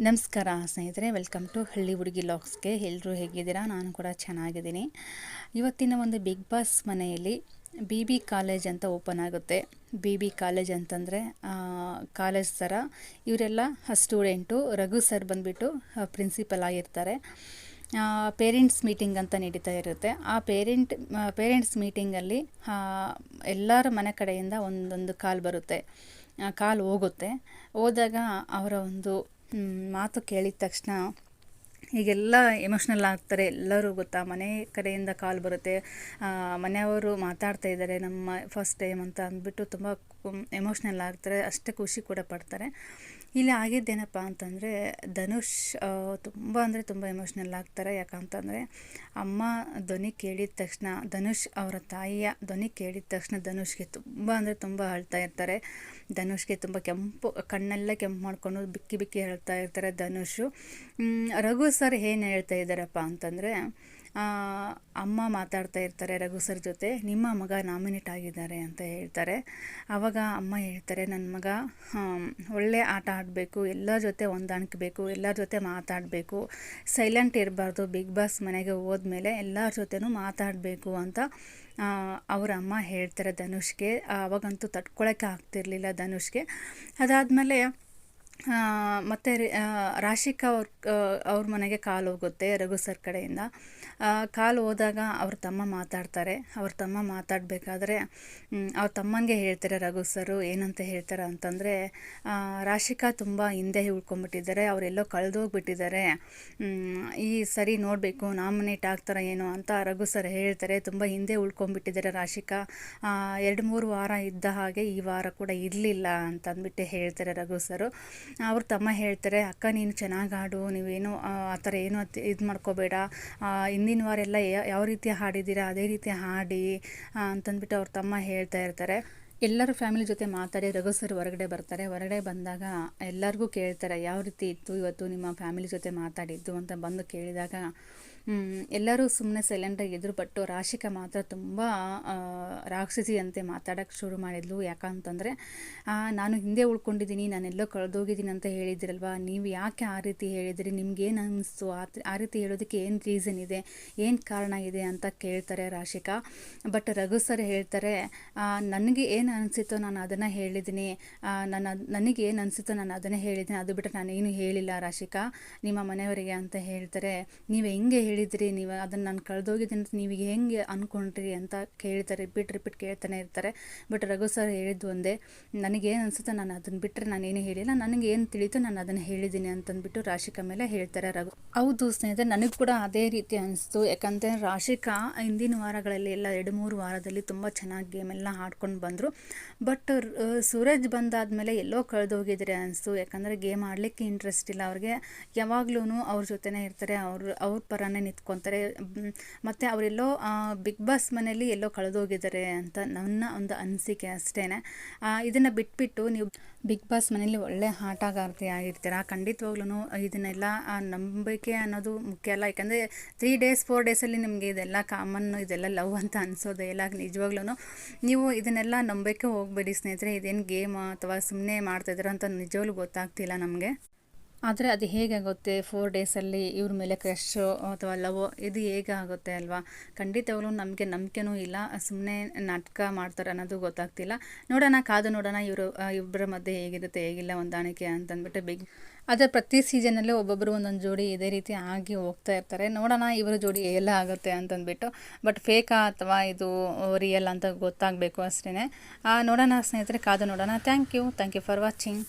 ನಮಸ್ಕಾರ ಸ್ನೇಹಿತರೆ welcome to ಹಳ್ಳಿ ಹುಡುಗಿ ಲಾಕ್ಸ್ಗೆ ಎಲ್ಲರೂ ಹೇಗಿದ್ದೀರಾ? ನಾನು ಕೂಡ ಚೆನ್ನಾಗಿದ್ದೀನಿ. ಇವತ್ತಿನ ಒಂದು ಬಿಗ್ ಬಾಸ್ ಮನೆಯಲ್ಲಿ ಬಿ ಬಿ ಕಾಲೇಜ್ ಅಂತ ಓಪನ್ ಆಗುತ್ತೆ. ಬಿ ಬಿ ಕಾಲೇಜ್ ಅಂತಂದರೆ ಕಾಲೇಜ್ ಥರ ಇವರೆಲ್ಲ ಸ್ಟೂಡೆಂಟು ರಘು ಸರ್ ಬಂದುಬಿಟ್ಟು ಪ್ರಿನ್ಸಿಪಲ್ ಆಗಿರ್ತಾರೆ. ಪೇರೆಂಟ್ಸ್ ಮೀಟಿಂಗ್ ಅಂತ ನಡೀತಾ ಇರುತ್ತೆ. ಆ ಪೇರೆಂಟ್ ಪೇರೆಂಟ್ಸ್ ಮೀಟಿಂಗಲ್ಲಿ ಎಲ್ಲರ ಮನೆ ಕಡೆಯಿಂದ ಒಂದೊಂದು ಕಾಲ್ ಬರುತ್ತೆ. ಕಾಲ್ ಹೋಗುತ್ತೆ. ಹೋದಾಗ ಅವರ ಒಂದು ಮಾತು ಕೇಳಿದ ತಕ್ಷಣ ಈಗೆಲ್ಲ ಎಮೋಷ್ನಲ್ ಆಗ್ತಾರೆ. ಎಲ್ಲರೂ ಗೊತ್ತಾ, ಮನೆ ಕಡೆಯಿಂದ ಕಾಲ್ ಬರುತ್ತೆ. ಮನೆಯವರು ಮಾತಾಡ್ತಾ ಇದ್ದಾರೆ, ನಮ್ಮ ಫಸ್ಟ್ ಟೈಮ್ ಅಂತ ಅಂದ್ಬಿಟ್ಟು ತುಂಬ ಎಮೋಷ್ನಲ್ ಆಗ್ತಾರೆ. ಅಷ್ಟೇ ಖುಷಿ ಕೂಡ ಪಡ್ತಾರೆ. ಇಲ್ಲಿ ಆಗಿದ್ದೇನಪ್ಪ ಅಂತಂದರೆ, ಧನುಷ್ ತುಂಬ ಅಂದರೆ ತುಂಬ ಎಮೋಷ್ನಲ್ ಆಗ್ತಾರೆ. ಯಾಕಂತಂದರೆ, ಅಮ್ಮ ಧ್ವನಿ ಕೇಳಿದ ತಕ್ಷಣ, ಧನುಷ್ ಅವರ ತಾಯಿಯ ಧ್ವನಿ ಕೇಳಿದ ತಕ್ಷಣ ಧನುಷ್ಗೆ ತುಂಬ ಅಂದರೆ ತುಂಬ ಅಳ್ತಾ ಇರ್ತಾರೆ. ಧನುಷ್ಗೆ ತುಂಬ ಕೆಂಪು, ಕಣ್ಣೆಲ್ಲ ಕೆಂಪು ಮಾಡಿಕೊಂಡು ಬಿಕ್ಕಿ ಬಿಕ್ಕಿ ಹೇಳ್ತಾ ಇರ್ತಾರೆ ಧನುಷು. ರಘು ಸರ್ ಏನು ಹೇಳ್ತಾ ಇದ್ದಾರಪ್ಪ ಅಂತಂದರೆ ಅಮ್ಮ ಮಾತಾಡ್ತಾ ಇರ್ತಾರೆ ರಘು ಸರ್ ಜೊತೆ, ನಿಮ್ಮ ಮಗ ನಾಮಿನೇಟ್ ಆಗಿದ್ದಾರೆ ಅಂತ ಹೇಳ್ತಾರೆ. ಆವಾಗ ಅಮ್ಮ ಹೇಳ್ತಾರೆ ನನ್ನ ಮಗ ಒಳ್ಳೆ ಆಟ ಆಡಬೇಕು ಎಲ್ಲರ ಜೊತೆ ಹೊಂದಾಣಿಕಬೇಕು ಎಲ್ಲರ ಜೊತೆ ಮಾತಾಡಬೇಕು ಸೈಲೆಂಟ್ ಇರಬಾರ್ದು ಬಿಗ್ ಬಾಸ್ ಮನೆಗೆ ಹೋದ್ಮೇಲೆ ಎಲ್ಲರ ಜೊತೆನೂ ಮಾತಾಡಬೇಕು ಅಂತ ಅವರ ಅಮ್ಮ ಹೇಳ್ತಾರೆ ಧನುಷ್ಗೆ. ಅವಾಗಂತೂ ತಡ್ಕೊಳಕ್ಕೆ ಆಗ್ತಿರ್ಲಿಲ್ಲ ಧನುಷ್ಗೆ. ಅದಾದಮೇಲೆ ಮತ್ತು ರಾಶಿಕಾ ಅವ್ರ ಅವ್ರ ಮನೆಗೆ ಕಾಲು ಹೋಗುತ್ತೆ ರಘು ಸರ್ ಕಡೆಯಿಂದ. ಕಾಲು ಹೋದಾಗ ಅವ್ರ ತಮ್ಮ ಮಾತಾಡ್ತಾರೆ. ಅವ್ರ ತಮ್ಮ ಮಾತಾಡಬೇಕಾದ್ರೆ ಅವ್ರ ತಮ್ಮನಿಗೆ ಹೇಳ್ತಾರೆ ರಘು ಸರು, ಏನಂತ ಹೇಳ್ತಾರೆ ಅಂತಂದರೆ ರಾಶಿಕಾ ತುಂಬ ಹಿಂದೆ ಉಳ್ಕೊಂಬಿಟ್ಟಿದ್ದಾರೆ ಅವರೆಲ್ಲೋ ಕಳೆದೋಗ್ಬಿಟ್ಟಿದ್ದಾರೆ. ಈ ಸರಿ ನೋಡಬೇಕು, ನಾಮಿನೇಟ್ ಆಗ್ತಾರೆ ಏನೋ ಅಂತ ರಘು ಸರ್ ಹೇಳ್ತಾರೆ. ತುಂಬ ಹಿಂದೆ ಉಳ್ಕೊಂಬಿಟ್ಟಿದ್ದಾರೆ ರಾಶಿಕಾ. ಎರಡು ಮೂರು ವಾರ ಇದ್ದ ಹಾಗೆ ಈ ವಾರ ಕೂಡ ಇರಲಿಲ್ಲ ಅಂತಂದ್ಬಿಟ್ಟು ಹೇಳ್ತಾರೆ ರಘು ಸರು. ಅವ್ರ ತಮ್ಮ ಹೇಳ್ತಾರೆ, ಅಕ್ಕ, ನೀನು ಚೆನ್ನಾಗಿ ಹಾಡು, ನೀವೇನು, ಆ ಥರ ಏನು ಇದು ಮಾಡ್ಕೋಬೇಡ. ಹಿಂದಿನ ವಾರ ಎಲ್ಲ ಯಾವ ರೀತಿ ಹಾಡಿದ್ದೀರಾ, ಅದೇ ರೀತಿ ಹಾಡಿ ಅಂತಂದ್ಬಿಟ್ಟು ಅವ್ರ ತಮ್ಮ ಹೇಳ್ತಾ ಇರ್ತಾರೆ. ಎಲ್ಲರೂ ಫ್ಯಾಮಿಲಿ ಜೊತೆ ಮಾತಾಡಿ ರಘು ಹೊರಗಡೆ ಬರ್ತಾರೆ. ಹೊರಗಡೆ ಬಂದಾಗ ಎಲ್ಲರಿಗೂ ಕೇಳ್ತಾರೆ, ಯಾವ ರೀತಿ ಇತ್ತು ಇವತ್ತು ನಿಮ್ಮ ಫ್ಯಾಮಿಲಿ ಜೊತೆ ಮಾತಾಡಿದ್ದು? ಅಂತ ಬಂದು ಕೇಳಿದಾಗ ಎಲ್ಲರೂ ಸುಮ್ಮನೆ ಸೈಲೆಂಟಾಗಿ ಇದ್ರು ಬಟ್ಟು ರಾಶಿಕಾ ಮಾತ್ರ ತುಂಬ ರಾಕ್ಷಸಿಯಂತೆ ಮಾತಾಡೋಕ್ಕೆ ಶುರು ಮಾಡಿದ್ಲು. ಯಾಕಂತಂದರೆ ನಾನು ಹಿಂದೆ ಉಳ್ಕೊಂಡಿದ್ದೀನಿ ನಾನೆಲ್ಲೋ ಕಳೆದೋಗಿದ್ದೀನಿ ಅಂತ ಹೇಳಿದ್ರಲ್ವಾ? ನೀವು ಯಾಕೆ ಆ ರೀತಿ ಹೇಳಿದಿರಿ? ನಿಮ್ಗೇನು ಅನ್ನಿಸ್ತು ಆ ರೀತಿ ಹೇಳೋದಕ್ಕೆ ಏನು ರೀಸನ್ ಇದೆ? ಏನು ಕಾರಣ ಇದೆ ಅಂತ ಕೇಳ್ತಾರೆ ರಾಶಿಕಾ. ಬಟ್ ರಘು ಸರ್ ಹೇಳ್ತಾರೆ ನನಗೆ ಏನು ಅನಿಸಿತೋ ನಾನು ಅದನ್ನು ಹೇಳಿದ್ದೀನಿ. ನನ್ನ, ನನಗೆ ಏನು ಅನಿಸುತ್ತೋ ನಾನು ಅದನ್ನೇ ಹೇಳಿದ್ದೀನಿ. ಅದು ಬಿಟ್ಟು ನಾನೇನು ಹೇಳಿಲ್ಲ ರಾಶಿಕಾ. ನಿಮ್ಮ ಮನೆಯವರಿಗೆ ಅಂತ ಹೇಳ್ತಾರೆ, ನೀವು ಹೆಂಗೆ ಹೇಳಿದ್ರಿ, ನೀವು ಅದನ್ನು ನಾನು ಕಳೆದೋಗಿದ್ದೀನಿ ಅಂತ ನೀವು ಹೆಂಗೆ ಅಂದ್ಕೊಂಡ್ರಿ ಅಂತ ಕೇಳ್ತಾರೆ ರಿಪೀಟ್ ರಿಪೀಟ್ ಕೇಳ್ತಾನೆ ಇರ್ತಾರೆ. ಬಟ್ ರಘು ಸರ್ ಹೇಳಿದ್ದು ಒಂದೇ ನನಗೇನು ಅನಿಸುತ್ತೆ ನಾನು ಅದನ್ನು ಬಿಟ್ಟರೆ ನಾನೇನು ಹೇಳಿಲ್ಲ, ನನಗೆ ಏನು ತಿಳಿತು ನಾನು ಅದನ್ನು ಹೇಳಿದ್ದೀನಿ ಅಂತಂದ್ಬಿಟ್ಟು ರಾಶಿಕಾ ಮೇಲೆ ಹೇಳ್ತಾರೆ ರಘು. ಹೌದು ಸ್ನೇಹಿತರೆ, ನನಗೆ ಕೂಡ ಅದೇ ರೀತಿ ಅನಿಸ್ತು. ಯಾಕಂದರೆ ರಾಶಿಕಾ ಹಿಂದಿನ ವಾರಗಳಲ್ಲಿ ಎಲ್ಲ ಎರಡು ಮೂರು ವಾರದಲ್ಲಿ ತುಂಬ ಚೆನ್ನಾಗಿ ಗೇಮ್ ಎಲ್ಲ ಆಡ್ಕೊಂಡು ಬಂದರು. ಬಟ್ ಸೂರಜ್ ಬಂದಾದಮೇಲೆ ಎಲ್ಲೋ ಕಳೆದೋಗಿದ್ರೆ ಅನಿಸ್ತು. ಯಾಕಂದರೆ ಗೇಮ್ ಆಡಲಿಕ್ಕೆ ಇಂಟ್ರೆಸ್ಟ್ ಇಲ್ಲ. ಅವ್ರಿಗೆ ಯಾವಾಗ್ಲೂ ಅವ್ರ ಜೊತೆನೇ ಇರ್ತಾರೆ. ಅವ್ರ ಅವ್ರ ಪರನೇ ನಿಂತ್ಕೊತಾರೆ. ಮತ್ತು ಅವರೆಲ್ಲೋ ಬಿಗ್ ಬಾಸ್ ಮನೆಯಲ್ಲಿ ಎಲ್ಲೋ ಕಳೆದೋಗಿದ್ದಾರೆ ಅಂತ ನನ್ನ ಒಂದು ಅನಿಸಿಕೆ ಅಷ್ಟೇ ಇದನ್ನು ಬಿಟ್ಬಿಟ್ಟು ನೀವು ಬಿಗ್ ಬಾಸ್ ಮನೆಯಲ್ಲಿ ಒಳ್ಳೆ ಆಟಗಾರ್ತಿ ಆಗಿರ್ತೀರ? ಖಂಡಿತವಾಗ್ಲೂ ಇದನ್ನೆಲ್ಲ ನಂಬಿಕೆ ಅನ್ನೋದು ಮುಖ್ಯ ಅಲ್ಲ. ಯಾಕಂದರೆ ತ್ರೀ ಡೇಸ್ ಫೋರ್ ಡೇಸಲ್ಲಿ ನಿಮಗೆ ಇದೆಲ್ಲ ಕಾಮನ್ ಇದೆಲ್ಲ ಲವ್ ಅಂತ ಅನಿಸೋದೇ ಇಲ್ಲ. ನಿಜವಾಗ್ಲೂ ನೀವು ಇದನ್ನೆಲ್ಲ ನಂಬಿಕೆ ಹೋಗಬೇಡಿ ಸ್ನೇಹಿತರೆ. ಇದೇನು ಗೇಮ್ ಅಥವಾ ಸುಮ್ಮನೆ ಮಾಡ್ತಾಯಿದ್ದೀರ ಅಂತ ನಿಜವಾಗ್ಲೂ ಗೊತ್ತಾಗ್ತಿಲ್ಲ ನಮಗೆ. ಆದರೆ ಅದು ಹೇಗಾಗುತ್ತೆ? ಫೋರ್ ಡೇಸಲ್ಲಿ ಇವ್ರ ಮೇಲೆ ಕ್ರಶ್ಶು ಅಥವಾ ಲವ್ ಇದು ಹೇಗೆ ಆಗುತ್ತೆ ಅಲ್ವಾ ಖಂಡಿತವಾಗ್ಲೂ ನಮಗೆ ನಂಬಿಕೆನೂ ಇಲ್ಲ. ಸುಮ್ಮನೆ ನಾಟಕ ಮಾಡ್ತಾರೆ ಅನ್ನೋದು ಗೊತ್ತಾಗ್ತಿಲ್ಲ. ನೋಡೋಣ, ಕಾದು ನೋಡೋಣ ಇವರು ಇಬ್ಬರ ಮಧ್ಯೆ ಹೇಗಿರುತ್ತೆ, ಹೇಗಿಲ್ಲ ಹೊಂದಾಣಿಕೆ ಅಂತಂದ್ಬಿಟ್ಟು ಬಿಗ್ ಆದರೆ ಪ್ರತಿ ಸೀಸನಲ್ಲೂ ಒಬ್ಬೊಬ್ಬರು ಒಂದೊಂದು ಜೋಡಿ ಇದೇ ರೀತಿ ಆಗಿ ಹೋಗ್ತಾ ಇರ್ತಾರೆ. ನೋಡೋಣ ಇವರ ಜೋಡಿ ಎಲ್ಲ ಆಗುತ್ತೆ ಅಂತಂದ್ಬಿಟ್ಟು. ಬಟ್ ಫೇಕಾ ಅಥವಾ ಇದು ರಿಯಲ್ ಅಂತ ಗೊತ್ತಾಗಬೇಕು ಅಷ್ಟೇ ನೋಡೋಣ ಸ್ನೇಹಿತರೆ, ಕಾದು ನೋಡೋಣ. Thank you thank you for watching